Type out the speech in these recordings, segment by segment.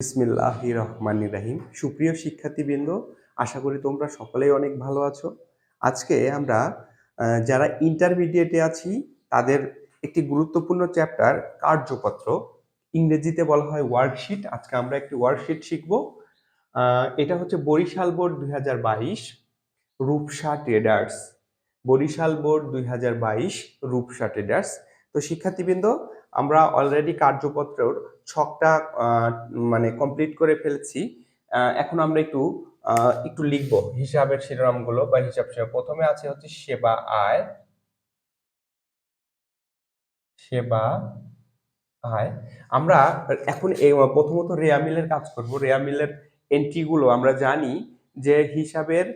বিসমিল্লাহ রহমান রাহিম সুপ্রিয় শিক্ষার্থীবৃন্দ, আশা করি তোমরা সকলেই অনেক ভালো আছো। আজকে আমরা যারা ইন্টারমিডিয়েটে আছি, তাদের একটি গুরুত্বপূর্ণ চ্যাপ্টার কার্যপত্র। ইংরেজিতে বলা হয় ওয়ার্কশিট আজকে আমরা একটি ওয়ার্কশিট শিখব। এটা হচ্ছে বরিশাল বোর্ড দুই হাজার বাইশ, রূপসা ট্রেডার্স বরিশাল বোর্ড দুই হাজার বাইশ, রূপসা ট্রেডার্স তো শিক্ষার্থীবৃন্দ, আমরা অলরেডি কার্যপত্রের ছকটা মানে কমপ্লিট করে ফেলেছি। এখন আমরা একটু একটু লিখব হিসাবের শিরোনামগুলো বা হিসাব। প্রথমে আছে হচ্ছে সেবা আয়। সেবা আয়। আমরা এখন প্রথমত রেয়া মিলের কাজ করব। রেয়া মিলের এন্ট্রিগুলো আমরা জানি যে হিসাবের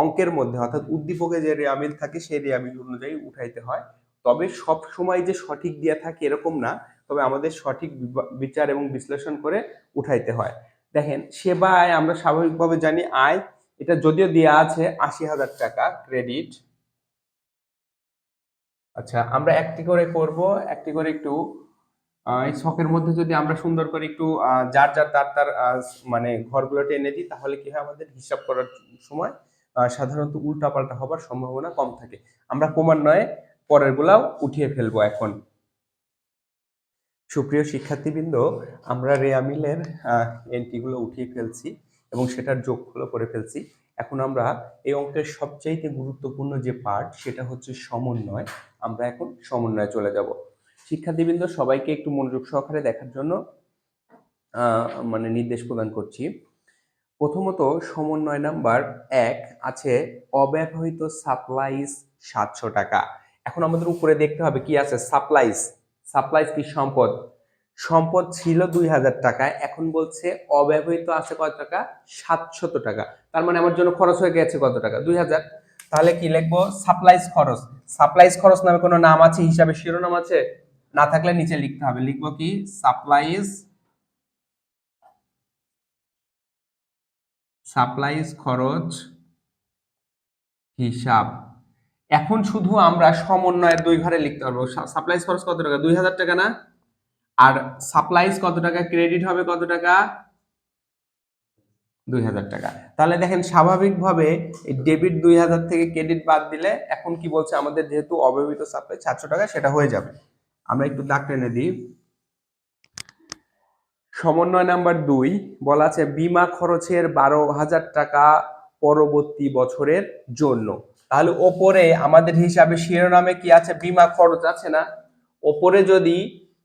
অঙ্কের মধ্যে, অর্থাৎ উদ্দীপকে যে রেয়া মিল থাকে, সেই রেয়া মিল অনুযায়ী উঠাইতে হয়। তবে সব সময় যে সঠিক দিয়ে থাকে এরকম না, তবে আমাদের সঠিক বিচার এবং বিশ্লেষণ করে উঠাইতে হয়। দেখেন, সেবা আয় আমরা স্বাভাবিকভাবে জানি, আয়, এটা যদিও দেওয়া আছে আশি হাজার টাকা ক্রেডিট। আচ্ছা আমরা একটি করে করব, একটি করে একটু এই ছকের মধ্যে যদি আমরা সুন্দর করে একটু যার যার তার তার মানে ঘরগুলো টেনে দিই, তাহলে কি হয় আমাদের হিসাব করার সময় সাধারণত উল্টাপাল্টা হবার সম্ভাবনা কম থাকে। আমরা ক্রমান্বয়ে পরের গুলাও উঠিয়ে ফেলব এখন। সুপ্রিয় শিক্ষার্থীবৃন্দ, আমরা রেয়ামিলের এন্ট্রিগুলো উঠিয়ে ফেলছি এবং সেটার যোগফলও করে ফেলছি। এখন আমরা এই অঙ্কের সবচাইতে গুরুত্বপূর্ণ যে পার্ট সেটা হচ্ছে সমন্বয়। আমরা এখন সমন্বয়ে চলে যাব। শিক্ষার্থীবৃন্দ, সবাইকে একটু মনোযোগ সহকারে দেখার জন্য মানে নির্দেশ প্রদান করছি। প্রথমত, সমন্বয় নাম্বার এক আছে অব্যবহৃত সাপ্লাইজ সাতশো টাকা। এখন আমাদের উপরে দেখতে হবে কি আছে? সাপ্লাইজ সাপ্লাইজ কি সম্পদ? সম্পদ ছিল দুই হাজার টাকা, এখন বলছে অব্যবহৃত আছে কত টাকা? সাতশত টাকা। তার মানে আমার জন্য খরচ হয়ে গেছে কত টাকা? দুই হাজার। তাহলে কি লিখব? সাপ্লাইজ খরচ। সাপ্লাইজ খরচ নামে কোনো নাম আছে? হিসাবে শিরোনাম আছে? না থাকলে নিচে লিখতে হবে। লিখব কি? সাপ্লাইজ সাপ্লাইজ খরচ হিসাব। এখন শুধু আমরা সমন্বয়ের দুই ঘরে লিখতে পারব। সাপ্লাইজ খরচ কত টাকা? দুই হাজার টাকা না? আর সাপ্লাইজ কত টাকা? ক্রেডিট হবে কত টাকা? দুই হাজার টাকা। তাহলে দেখেন, স্বাভাবিকভাবে ডেবিট দুই হাজার থেকে ক্রেডিট বাদ দিলে এখন কি বলছে? আমাদের যেহেতু অব্যবহৃত সাপ্লাই সাতশো টাকা, সেটা হয়ে যাবে। আমরা একটু দাগ টেনে দিই। সমন্বয় নাম্বার দুই বলা আছে, বিমা খরচের বারো হাজার টাকা পরবর্তী বছরের জন্য। তাহলে ওপরে আমাদের হিসাবে শিরোনামে কি আছে? বিমা খরচ আছে না? ওপরে যদি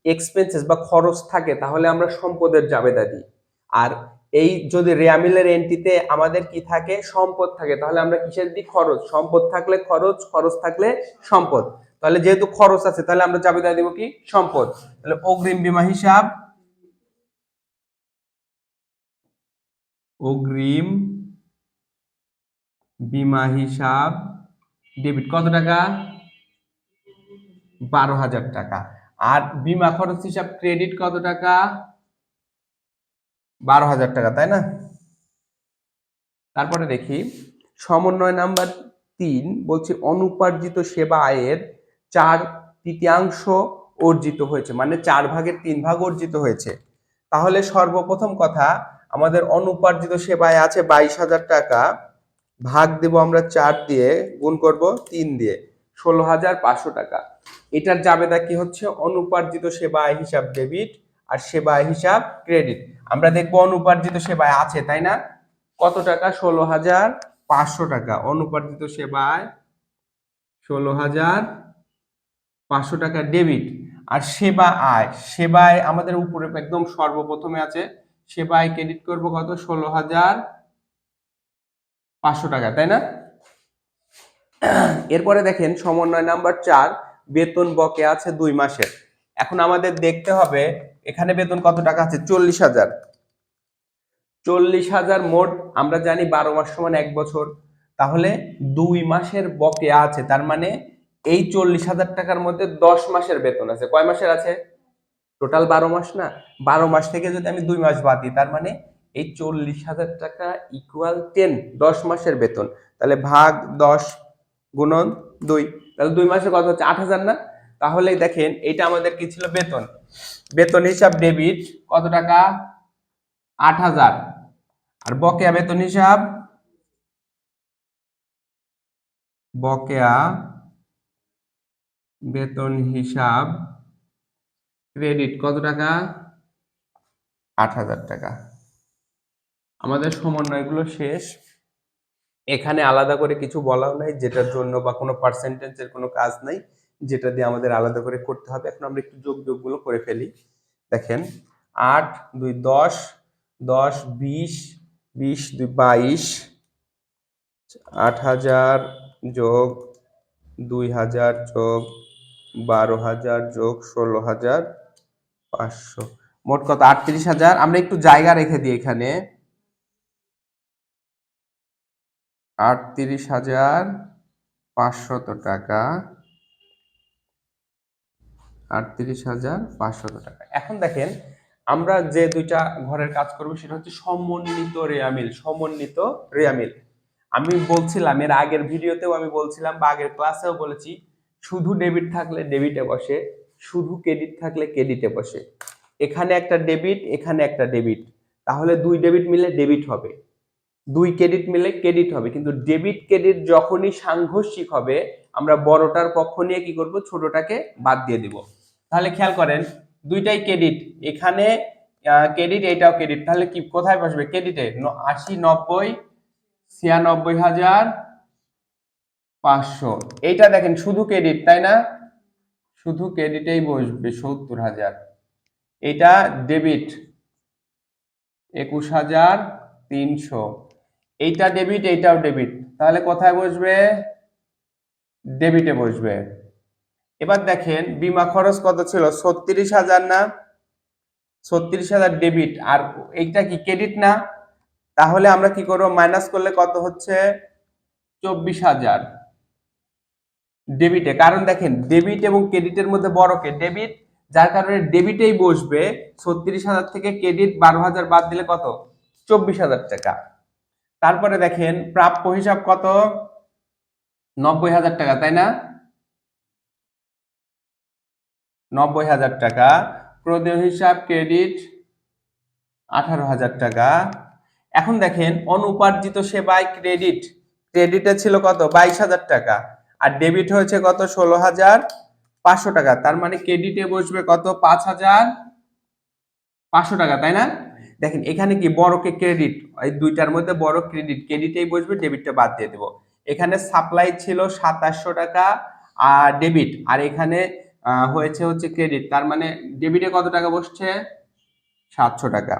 এক্সপেন্সেস বা খরচ থাকে, তাহলে আমরা সম্পদের জাবেদা দিই। আর এই যদি রেয়ামিলের এন্ট্রিতে আমাদের কি থাকে? সম্পদ থাকে। তাহলে আমরা কিসের দিই? খরচ। সম্পদ থাকলে খরচ খরচ থাকলে সম্পদ। তাহলে যেহেতু খরচ আছে, তাহলে আমরা জাবেদা দিব কি? সম্পদ। তাহলে অগ্রিম বিমা হিসাব, অগ্রিম বিমা হিসাব ডেবিট কত টাকা? বারো হাজার টাকা। আর বীমা খরচ হিসাব ক্রেডিট কত টাকা? বারো হাজার টাকা, তাই না? তারপরে দেখি, সমন্বয় নাম্বার তিন বলছে, অনুপার্জিত সেবা আয়ের চার তৃতীয়াংশ অর্জিত হয়েছে মানে চার ভাগের তিন ভাগ অর্জিত হয়েছে। তাহলে সর্বপ্রথম কথা, আমাদের অনুপার্জিত সেবায় আছে বাইশ হাজার টাকা। ভাগ দেব আমরা চার দিয়ে, গুণ করব তিন দিয়ে, ষোলো হাজার পাঁচশো টাকা। এটার জাবেদা কি হচ্ছে? অনুপার্জিত সেবা হিসাব ডেবিট আর সেবা হিসাব ক্রেডিট। আমরা দেখব অনুপার্জিত সেবায় আছে, তাই না? কত টাকা? ষোলো হাজার পাঁচশো টাকা। অনুপার্জিত সেবায় ষোলো হাজার পাঁচশো টাকা ডেবিট আর সেবা আয়। সেবায় আমাদের উপরে একদম সর্বপ্রথমে আছে। সেবায় ক্রেডিট করব কত? ষোলো হাজার পাঁচশো টাকা, তাই না? এরপরে দেখেন সমন্বয় নাম্বার চার, বেতন বকে আছে দুই মাসের। এখন আমাদের দেখতে হবে, এখানে বেতন কত টাকা আছে? চল্লিশ হাজার। চল্লিশ হাজার মোট, আমরা জানি বারো মাস সমান এক বছর। তাহলে দুই মাসের বকেয়া আছে, তার মানে এই চল্লিশ হাজার টাকার মধ্যে দশ মাসের বেতন আছে। কয় মাসের আছে? টোটাল বারো মাস না? বারো মাস থেকে যদি আমি দুই মাস বাদ দিই, তার মানে এই চল্লিশ হাজার টাকা ইকুয়াল টেন দশ মাসের বেতন। তাহলে ভাগ দশ গুণন দুই, তাহলে দুই মাসে কত হচ্ছে? আট হাজার না? তাহলে দেখেন, এটা আমাদের কি ছিল? বেতন। বেতন হিসাব ডেবিট কত টাকা? আট হাজার। আর বকেয়া বেতন হিসাব? বকেয়া বেতন হিসাব ক্রেডিট কত টাকা? আট হাজার টাকা। আমাদের সমন্বয়গুলো শেষ। এখানে আলাদা করে কিছু বলাও নাই, যেটার জন্য বা কোনো পার্সেন্টেজের কোনো কাজ নাই, যেটা দিয়ে আমাদের আলাদা করে করতে হবে। এখন আমরা একটু যোগ যোগগুলো করে ফেলি। দেখেন, আট, দুই, দশ দশ, বিশ বিশ, দুই, বাইশ, আট হাজার যোগ দুই হাজার যোগ বারো হাজার যোগ ষোলো হাজার পাঁচশো। মোট কত? আটত্রিশ হাজার। আমরা একটু জায়গা রেখে দিই এখানে। আটত্রিশ হাজার পাঁচশত টাকা। আটত্রিশ হাজার পাঁচশত টাকা। এখন দেখেন, আমরা যে দুইটা ঘরের কাজ করব সেটা হচ্ছে সমন্বিত রেয়ামিল সমন্বিত রেয়ামিল আমি বলছিলাম, এর আগের ভিডিওতেও আমি বলছিলাম বা আগের ক্লাসেও বলেছি, শুধু ডেবিট থাকলে ডেবিটে বসে, শুধু ক্রেডিট থাকলে ক্রেডিটে বসে। এখানে একটা ডেবিট, এখানে একটা ডেবিট। তাহলে দুই ডেবিট মিলে ডেবিট হবে। দুই ক্রেডিট মিলে ক্রেডিট হবে। কিন্তু ডেবিট ক্রেডিট যখনই সাংঘর্ষিক হবে, আমরা বড়টার পক্ষ নিয়ে কি করব? ছোটটাকে বাদ দিয়ে দিব। তাহলে খেয়াল করেন, দুইটাই ক্রেডিট এখানে ক্রেডিট এটাও ক্রেডিট তাহলে কি, কোথায় বসবে? ক্রেডিটে আশি, নব্বই, ছিয়ানব্বই হাজার পাঁচশো। এইটা দেখেন, শুধু ক্রেডিট তাই না? শুধু ক্রেডিটেই বসবে, সত্তর হাজার। এটা ডেবিট একুশ হাজার তিনশো। এইটা ডেবিট এইটাও ডেবিট তাহলে কোথায় বসবে? ডেবিটে বসবে। এবার দেখেন, বিমা খরচ কত ছিল? ছত্রিশ হাজার না? ছত্রিশ হাজার ডেবিট আর এইটা কি ক্রেডিট না? তাহলে আমরা কি করব? মাইনাস করলে কত হচ্ছে? চব্বিশ হাজার। ডেবিটে কারণ দেখেন ডেবিট এবং ক্রেডিটের মধ্যে বড় কে? ডেবিট যার কারণে ডেবিটেই বসবে, ছত্রিশ হাজার থেকে ক্রেডিট বারো হাজার বাদ দিলে কত? চব্বিশ হাজার টাকা। তারপরে দেখেন, প্রাপ্য হিসাব কত? নব্বই হাজার টাকা, তাই না? নব্বই হাজার টাকা। প্রদেয় হিসাব ক্রেডিট আঠারো হাজার টাকা। এখন দেখেন, অনুপার্জিত সেবায় ক্রেডিট। ক্রেডিটে ছিল কত? বাইশ হাজার টাকা। আর ডেবিট হয়েছে কত? ষোলো হাজার পাঁচশো টাকা। তার মানে ক্রেডিটে বসবে কত? পাঁচ হাজার পাঁচশো টাকা, তাই না? দেখেন, এখানে কি বড়কে ক্রেডিট এই দুইটার মধ্যে বড় ক্রেডিট ক্রেডিটেই বসবে ডেবিটটা বাদ দিয়ে দেবো। এখানে সাপ্লাই ছিল সাতাশশো টাকা, আর ডেবিট আর এখানে হয়েছে হচ্ছে ক্রেডিট তার মানে ডেবিটে কত টাকা বসছে? সাতশো টাকা।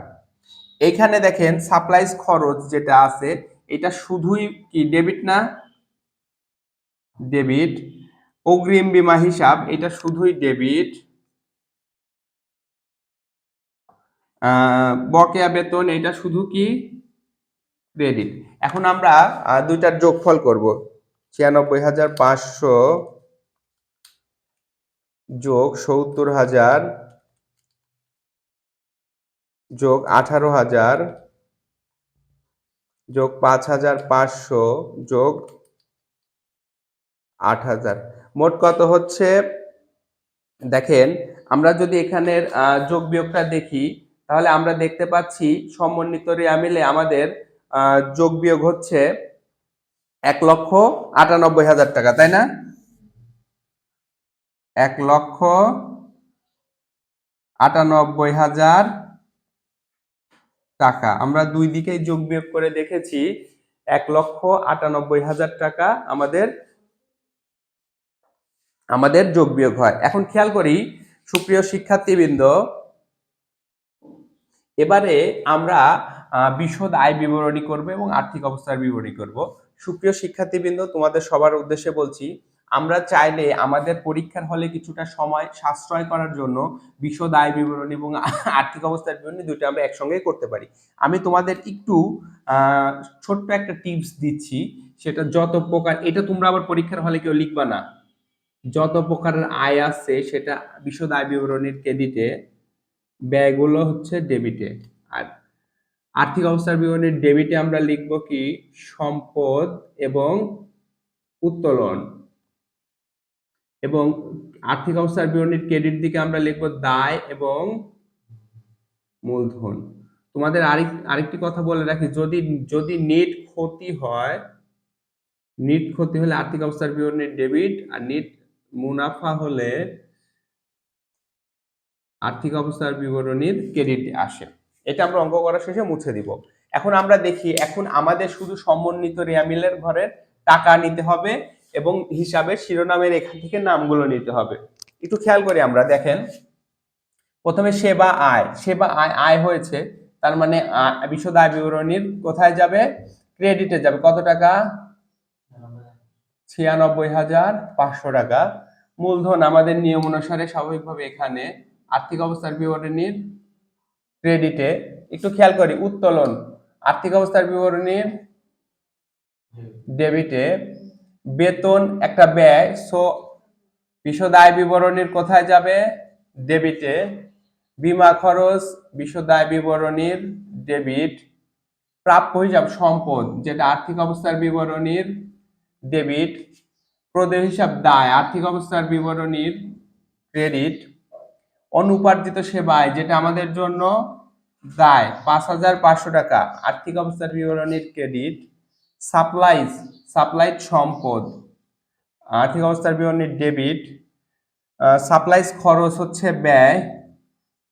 এখানে দেখেন সাপ্লাইজ খরচ যেটা আছে, এটা শুধুই কি ডেবিট না? ডেবিট অগ্রিম বিমা হিসাব, এটা শুধুই ডেবিট বকেয়া বেতন, এটা শুধু কি? ক্রেডিট এখন আমরা দুইটার যোগফল করব। ছিয়ানব্বই হাজার পাঁচশো যোগ সত্তর হাজার যোগ আঠারো হাজার যোগ পাঁচ হাজার পাঁচশো যোগ আট হাজার। মোট কত হচ্ছে? দেখেন, আমরা যদি এখানের যোগ বিয়োগটা দেখি তাহলে আমরা দেখতে পাচ্ছি সমন্বিত রেয়ামিলে আমাদের যোগ বিয়োগ হচ্ছে এক লক্ষ আটানব্বই হাজার টাকা, তাই না? এক লক্ষ আটানব্বই হাজার টাকা। আমরা দুই দিকেই যোগ বিয়োগ করে দেখেছি, এক লক্ষ আটানব্বই হাজার টাকা আমাদের আমাদের যোগ বিয়োগ হয়। এখন খেয়াল করি, সুপ্রিয় শিক্ষার্থীবৃন্দ এবারে আমরা বিশদ আয় বিবরণী করব এবং আর্থিক অবস্থার বিবরণী করব। সুপ্রিয় শিক্ষার্থীবৃন্দ, তোমাদের সবার উদ্দেশ্যে বলছি, আমরা চাইলে আমাদের পরীক্ষার হলে কিছুটা সময় সাশ্রয় করার জন্য বিশদ আয় বিবরণী এবং আর্থিক অবস্থার বিবরণী দুটো আমরা একসঙ্গে করতে পারি। আমি তোমাদের একটু ছোট্ট একটা টিপস দিচ্ছি, সেটা যত প্রকার, এটা তোমরা আবার পরীক্ষার হলে কেউ লিখবা না। যত প্রকারের আয় আছে সেটা বিশদ আয় বিবরণীর ক্রেডিটে ব্যয়গুলো হচ্ছে ডেবিটে আর আর্থিক অবস্থার বিবরণীর ডেবিটে আমরা লিখব কি? সম্পদ এবং উত্তোলন। এবং আর্থিক অবস্থার বিবরণীর ক্রেডিট দিকে আমরা লিখব দায় এবং মূলধন। তোমাদের আরেক, আরেকটি কথা বলে রাখি, যদি যদি নেট ক্ষতি হয়, নিট ক্ষতি হলে আর্থিক অবস্থার বিবরণীর ডেবিট আর নিট মুনাফা হলে আর্থিক অবস্থার বিবরণীর ক্রেডিট আসে। এটা আমরা অঙ্ক করার শেষে মুছে দিব। এখন আমরা দেখি, এখন আমাদের শুধু সমন্বিত রেয়ামিলের ঘরের টাকা নিতে হবে এবং হিসাবের শিরোনামের এখান থেকে নামগুলো নিতে হবে। একটু খেয়াল করি আমরা, দেখেন। প্রথমে সেবা আয়। সেবা আয় আয় হয়েছে, তার মানে বিশদ আয় বিবরণীর কোথায় যাবে? ক্রেডিটে যাবে। কত টাকা? ছিয়ানব্বই হাজার পাঁচশো টাকা। মূলধন আমাদের নিয়ম অনুসারে স্বাভাবিকভাবে এখানে আর্থিক অবস্থার বিবরণীর ক্রেডিটে একটু খেয়াল করি, উত্তোলন, আর্থিক অবস্থার বিবরণীর ডেবিটে বেতন একটা ব্যয় সো বিশদ আয় বিবরণীর কোথায় যাবে? ডেবিটে বিমা খরচ, বিশদ আয় বিবরণীর ডেবিট প্রাপ্য হিসাব সম্পদ, যেটা আর্থিক অবস্থার বিবরণীর ডেবিট প্রদেয় হিসাব দায়, আর্থিক অবস্থার বিবরণীর ক্রেডিট অনুপার্জিত সেবায়, যেটা আমাদের জন্য দায়। পাঁচ হাজার পাঁচশো টাকা। আর্থিক অবস্থার বিবরণীর ক্রেডিট সাপ্লাইজ সাপ্লাইড সম্পদ। আর্থিক অবস্থার বিবরণীর ডেবিট সাপ্লাইজ খরচ হচ্ছে ব্যয়।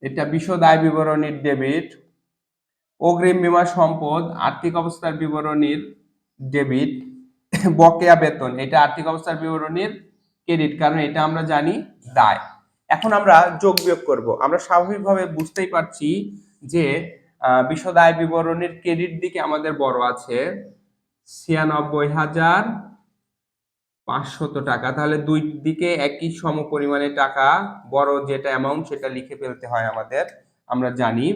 এটা বিশদ আয় বিবরণীর ডেবিট অগ্রিম বীমা সম্পদ, আর্থিক অবস্থার বিবরণীর ডেবিট বকেয়া বেতন, এটা আর্থিক অবস্থার বিবরণীর ক্রেডিট কারণ এটা আমরা জানি দায়। এখন আমরা যোগ বিয়োগ করব। আমরা স্বাভাবিকভাবে বুঝতেই পারছি যে বিশদ আয় বিবরণীর ক্রেডিট দিকে আমাদের বড় আছে ছিয়ানব্বই হাজার পাঁচশত টাকা। তাহলে দুই দিকে একই সম পরিমাণে টাকা, বড় যেটা অ্যামাউন্ট সেটা লিখে ফেলতে হয় আমাদের, আমরা জানি।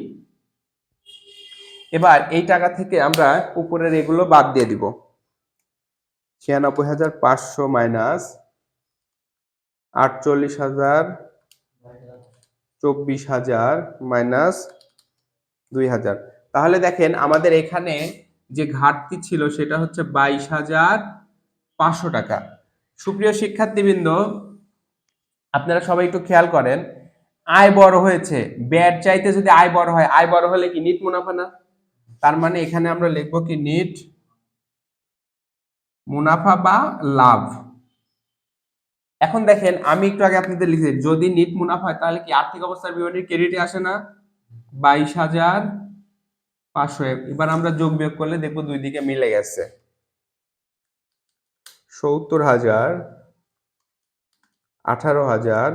এবার এই টাকা থেকে আমরা উপরের এগুলো বাদ দিয়ে দিব। ছিয়ানব্বই হাজার পাঁচশো মাইনাস আটচল্লিশ হাজার চব্বিশ হাজার মাইনাস দুই হাজার। তাহলে দেখেন আমাদের এখানে যে ঘাটতি ছিল সেটা হচ্ছে বাইশ হাজার পাঁচশো টাকা। সুপ্রিয় শিক্ষার্থীবৃন্দ, আপনারা সবাই একটু খেয়াল করেন, আয় বড় হয়েছে। ব্যাট চাইতে যদি আয় বড় হয়, আয় বড় হলে কি নিট মুনাফা না? তার মানে এখানে আমরা লিখব কি নিট মুনাফা বা লাভ। এখন দেখেন, আমি একটু আগে আপনাদের লিখেছি যদি নিট মুনাফা হয়, তাহলে কি আর্থিক অবস্থার বিবরণী ক্রেডিটে আসে না? বাইশ হাজার পাঁচশো এবার আমরা যোগ বিয়োগ করলে দেখব দুই দিকে মিলে গেছে। সত্তর হাজার, আঠারো হাজার,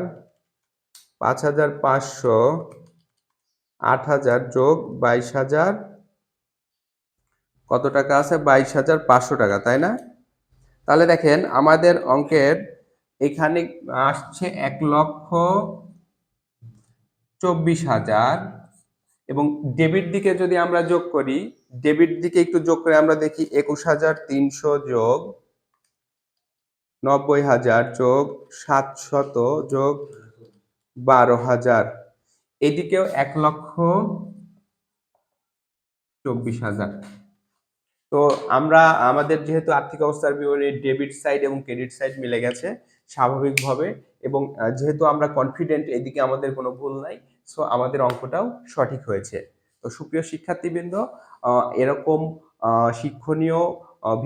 পাঁচ হাজার পাঁচশো, আট হাজার যোগ বাইশ হাজার। কত টাকা আছে? বাইশ হাজার পাঁচশো টাকা, তাই না? তাহলে দেখেন, আমাদের অঙ্কের এখানে আসছে এক লক্ষ চব্বিশ হাজার। এবং ডেবিট দিকে যদি আমরা যোগ করি ডেবিট দিকে একটু যোগ করে আমরা দেখি একুশ হাজার তিনশো যোগ নব্বই হাজার যোগ সাতশত যোগ বারো হাজার। এদিকেও এক লক্ষ চব্বিশ হাজার। তো আমরা আমাদের যেহেতু আর্থিক অবস্থার বিবরণী ডেবিট সাইড এবং ক্রেডিট সাইড মিলে গেছে। স্বাভাবিকভাবে এবং যেহেতু আমরা কনফিডেন্ট এদিকে আমাদের কোনো ভুল নাই সো আমাদের অঙ্কটাও সঠিক হয়েছে। তো সুপ্রিয় শিক্ষার্থীবৃন্দ এরকম শিক্ষণীয়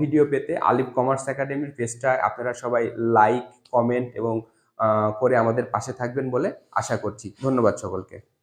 ভিডিও পেতে আলিফ কমার্স একাডেমির পেজটা আপনারা সবাই লাইক কমেন্ট এবং করে আমাদের পাশে থাকবেন বলে আশা করছি। ধন্যবাদ সকলকে।